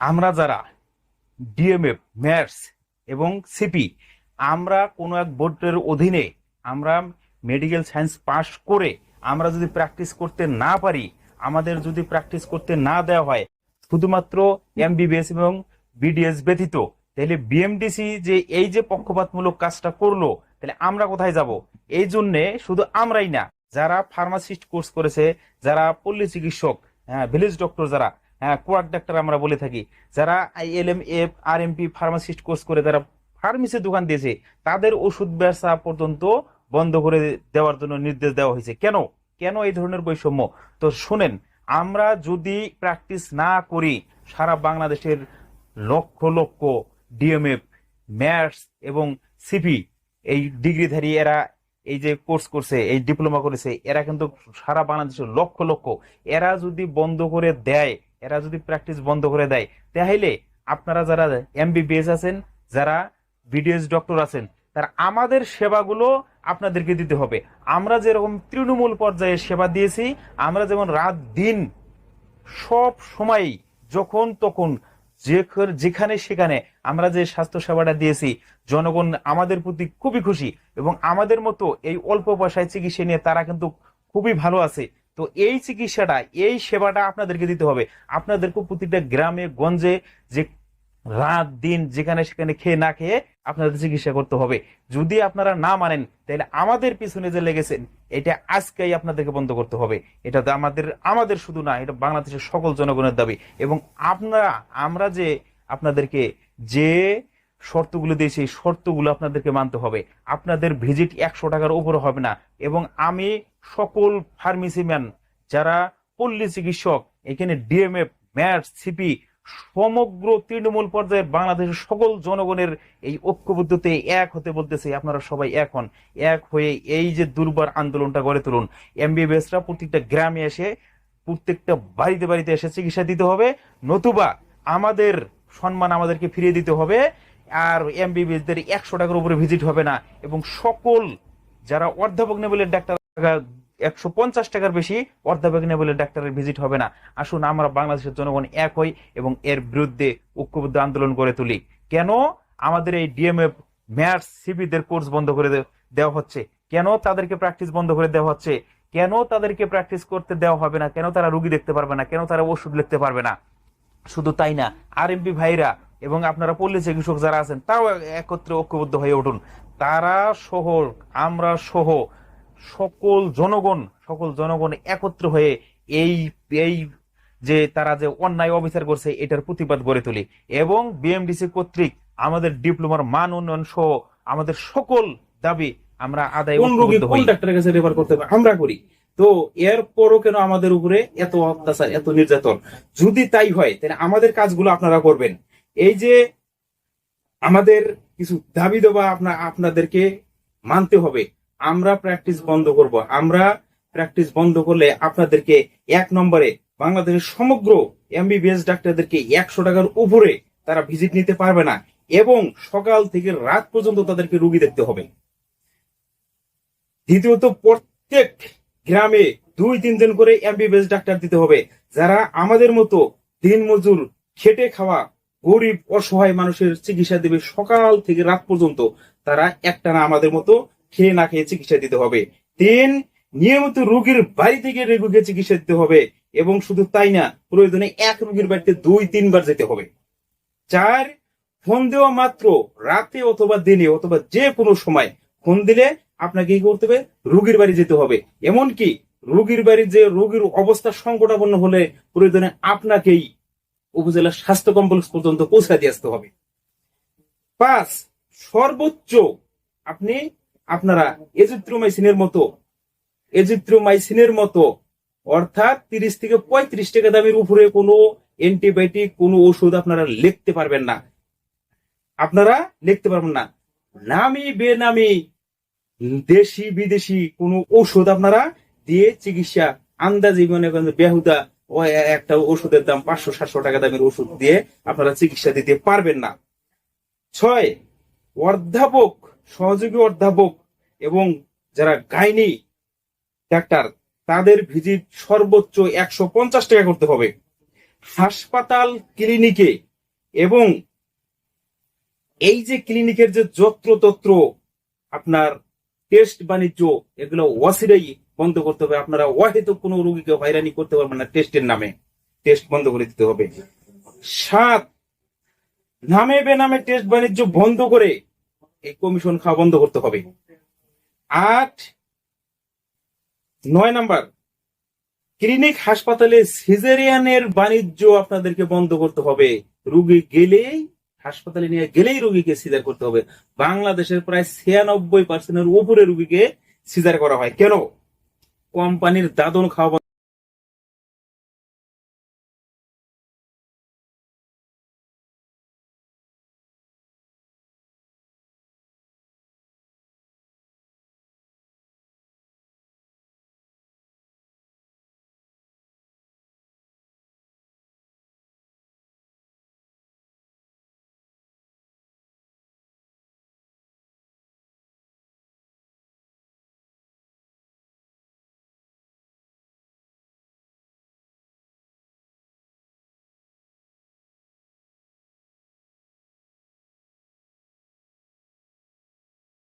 আমরা যারা DMF maths এবং সিপি আমরা কোনো এক বোর্ডের অধীনে আমরা মেডিকেল সায়েন্স পাশ করে আমরা যদি প্র্যাকটিস করতে না পারি, আমাদের যদি প্র্যাকটিস করতে না দেওয়া হয়, শুধুমাত্র এমবিবিএস এবং বিডিএস ব্যতীত, তাহলে বিএমডিসি যে এই যে পক্ষপাতমূলক কাজটা করল, তাহলে আমরা কোথায় যাব? এই জন্যে শুধু আমরাই না, যারা ফার্মাসিস্ট কোর্স করেছে, যারা পল্লী চিকিৎসক হ্যাঁ ভিলেজ ডক্টর যারা হ্যাঁ কোয়াক ডাক্তার আমরা বলে থাকি। যারা L M, F, R M P pharmacist course করে যারা ফার্মেসির দোকান দিয়েছে, তাদের ওষুধ ব্যবসা পর্যন্ত বন্ধ করে দেওয়ার জন্য নির্দেশ দেওয়া হয়েছে। কেন? কেন এই ধরনের বৈষম্য? তো শুনেন, আমরা যদি প্র্যাকটিস না করি, সারা বাংলাদেশের লক্ষ লক্ষ ডিএমএফ ম্যাথস এবং সিপি এই ডিগ্রিধারী এরা এই যে কোর্স করছে, এই ডিপ্লোমা করেছে, এরা কিন্তু সারা বাংলাদেশের লক্ষ লক্ষ, এরা যদি বন্ধ করে দেয় এরা যদি প্র্যাকটিস বন্ধ করে দেয়, তাহলে আপনারা যারা এমবিবিএস আছেন, যারা বিডিএস ডক্টর আছেন, তারা আমাদের সেবাগুলো আপনাদেরকে দিতে হবে। আমরা যেরকম তৃণমূল পর্যায়ে সেবা দিয়েছি, আমরা যেমন রাত দিন সব সময় যখন তখন যেখানে সেখানে আমরা যে স্বাস্থ্য সেবাটা দিয়েছি, জনগণ আমাদের প্রতি খুবই খুশি এবং আমাদের মতো এই অল্প পয়সায় চিকিৎসা নিয়ে তারা কিন্তু খুবই ভালো আছে। তো এই চিকিৎসাটা, এই সেবাটা আপনাদেরকে দিতে হবে। আপনাদেরকে প্রতিটা গ্রামে, গঞ্জে যে রাত, দিন, যেখানে সেখানে খেয়ে না খেয়ে আপনাদের চিকিৎসা করতে হবে। যদি আপনারা না মানেন, তাহলে আমাদের পিছনে যে লেগেছেন, এটা আজকেই আপনাদেরকে বন্ধ করতে হবে। এটা তো আমাদের আমাদের শুধু না, এটা বাংলাদেশের সকল জনগণের দাবি। এবং আপনারা, আমরা যে, আপনাদেরকে যে শর্তগুলো দিয়েছি এই শর্তগুলো আপনাদেরকে মানতে হবে। আপনাদের ভিজিট একশো টাকার উপরে হবে না। এবং আমি সকল ফার্মেসি ম্যান যারা পল্লী চিকিৎসক, এখানে ডিএমএফ ম্যাট সিপি সমগ্র তৃণমূল পর্যায়ের বাংলাদেশের সকল জনগণের এই ঐক্যবদ্ধতে এক হতে বলতেছে, আপনারা সবাই এক হন। এক হয়ে এই যে দুর্বার আন্দোলনটা গড়ে তুলুন এমবিবিএসরা প্রত্যেকটা গ্রামে এসে, প্রত্যেকটা বাড়িতে বাড়িতে এসে চিকিৎসা দিতে হবে, নতুবা আমাদের সম্মান আমাদেরকে ফিরিয়ে দিতে হবে। আর এমবিবিএসদের একশো টাকার উপরে ভিজিট হবে না। এবং সকল যারা অধ্যাপক লেভেলের ডাক্তার, একশো পঞ্চাশ টাকার বেশি অর্ধাভাগ লেভেলের ডাক্তারের ভিজিট হবে না। আসুন আমরা বাংলাদেশের জনগণ এক হই এবং এর বিরুদ্ধে ঐক্যবদ্ধ আন্দোলন করে তুলি। কেন আমাদের এই ডিএমএফ ম্যাথ সিবিদের কোর্স বন্ধ করে দেওয়া হচ্ছে? কেন তাদেরকে প্র্যাকটিস বন্ধ করে দেওয়া হচ্ছে? কেন তাদেরকে প্র্যাকটিস করতে দেওয়া হবে না? কেন তারা রুগী দেখতে পারবে না? কেন তারা ওষুধ লিখতে পারবে না? শুধু তাই না আরএমপি ভাইরা এবং আপনারা পল্লী চিকিৎসক যারা আছেন তারাও একত্রে ঐক্যবদ্ধ হয়ে উঠুন। তারা সহ আমরা সহ সকল জনগণ সকল জনগণ একত্র হয়ে এই এই যে তারা যে অন্যায় অবিচার করছে এটার প্রতিবাদ গড়ে তুলি। এবং বিএমডিসি কর্তৃক আমাদের ডিপ্লোমার মান উন্নয়ন সহ আমাদের সকল দাবি আমরা আদায় কোন রোগী কোন ডাক্তারের কাছে রেফার করতে হবে? আমরা করি। তো এরপরও কেন আমাদের উপরে এত অত্যাচার এত নির্যাতন? যদি তাই হয় তাহলে আমাদের কাজগুলো আপনারা করবেন। এই যে আমাদের কিছু দাবি দেওয়া আপনার আপনাদেরকে মানতে হবে। আমরা প্র্যাকটিস বন্ধ করব। আমরা প্র্যাকটিস বন্ধ করলে আপনাদেরকে এক নম্বরে বাংলাদেশের সমগ্র এমবিবিএস ডাক্তারদেরকে একশো টাকার উপরে তারা ভিজিট নিতে পারবে না এবং সকাল থেকে রাত পর্যন্ত তাদেরকে রুগী দেখতে হবে। দ্বিতীয়ত, প্রত্যেক গ্রামে দুই তিন তিনজন করে এমবিবিএস ডাক্তার দিতে হবে। যারা আমাদের মতো দিন মজুর খেটে খাওয়া গরিব, অসহায় মানুষের চিকিৎসা দেবে সকাল থেকে রাত পর্যন্ত। তারা একটানা আমাদের মতো খেয়ে না খেয়ে চিকিৎসা দিতে হবে। তিন নিয়মিত রোগীর বাড়ি থেকে রোগীকে চিকিৎসা দিতে হবে এবং শুধু তাই না, প্রয়োজনে এক রোগীর বাড়িতে দুই, তিনবার যেতে হবে। চার, ফোন দেওয়া মাত্র, রাতে অথবা দিনে অথবা যে কোনো সময় ফোন দিলে আপনাকে কি করতে হবে? রোগীর বাড়ি যেতে হবে। এমনকি রোগীর বাড়ি যে রোগীর অবস্থা সংকটাপন্ন হলে প্রয়োজনে আপনাকেই উপজেলা স্বাস্থ্য কমপ্লেক্স পর্যন্ত পৌঁছা দিয়ে আসতে হবে। পাঁচ, সর্বোচ্চ আপনি আপনারা এজিথ্রোমাইসিনের মতো এজিথ্রোমাইসিনের মতো, অর্থাৎ তিরিশ থেকে পঁয়ত্রিশ টাকা দামের উপরে কোনো অ্যান্টিবায়োটিক, কোনো ওষুধ আপনারা লিখতে পারবেন না। আপনারা লিখতে পারবেন না। নামি বেনামি দেশি বিদেশি কোনো ঔষধ আপনারা দিয়ে চিকিৎসা আন্দাজি মনে করেন বেহুদা একটা ওষুধের দাম পাঁচশো, সাতশো টাকা দামের ওষুধ দিয়ে আপনারা চিকিৎসা দিতে পারবেন না। ছয়, অধ্যাপক, সহযোগী অধ্যাপক এবং যারা গাইনি, ডাক্তার, তাদের ভিজিট সর্বোচ্চ একশো পঞ্চাশ টাকা করতে হবে। হাসপাতাল, ক্লিনিকে এবং এই যে ক্লিনিকের যে যত্রতত্র, আপনার টেস্ট বাণিজ্য, এগুলো ওয়াসিরাই বন্ধ করতে হবে। আপনারা ওয়াহিত কোনো রোগীকে হয়রানি করতে পারবেন না টেস্টের নামে। টেস্ট বন্ধ করে দিতে হবে। সাত, নামে বেনামে টেস্ট বাণিজ্য বন্ধ করে এই কমিশন খাওয়া বন্ধ করতে হবে। আট, নয় নাম্বার, ক্লিনিক হাসপাতালে সিজেরিয়ানের বাণিজ্য আপনাদেরকে বন্ধ করতে হবে। রুগী গেলেই, হাসপাতালে নিয়ে গেলেই রুগীকে সিজার করতে হবে। বাংলাদেশের প্রায় ছিয়ানব্বই পার্সেন্টের উপরে রুগীকে সিজার করা হয়। কেন? কোম্পানির দাদন খাওয়া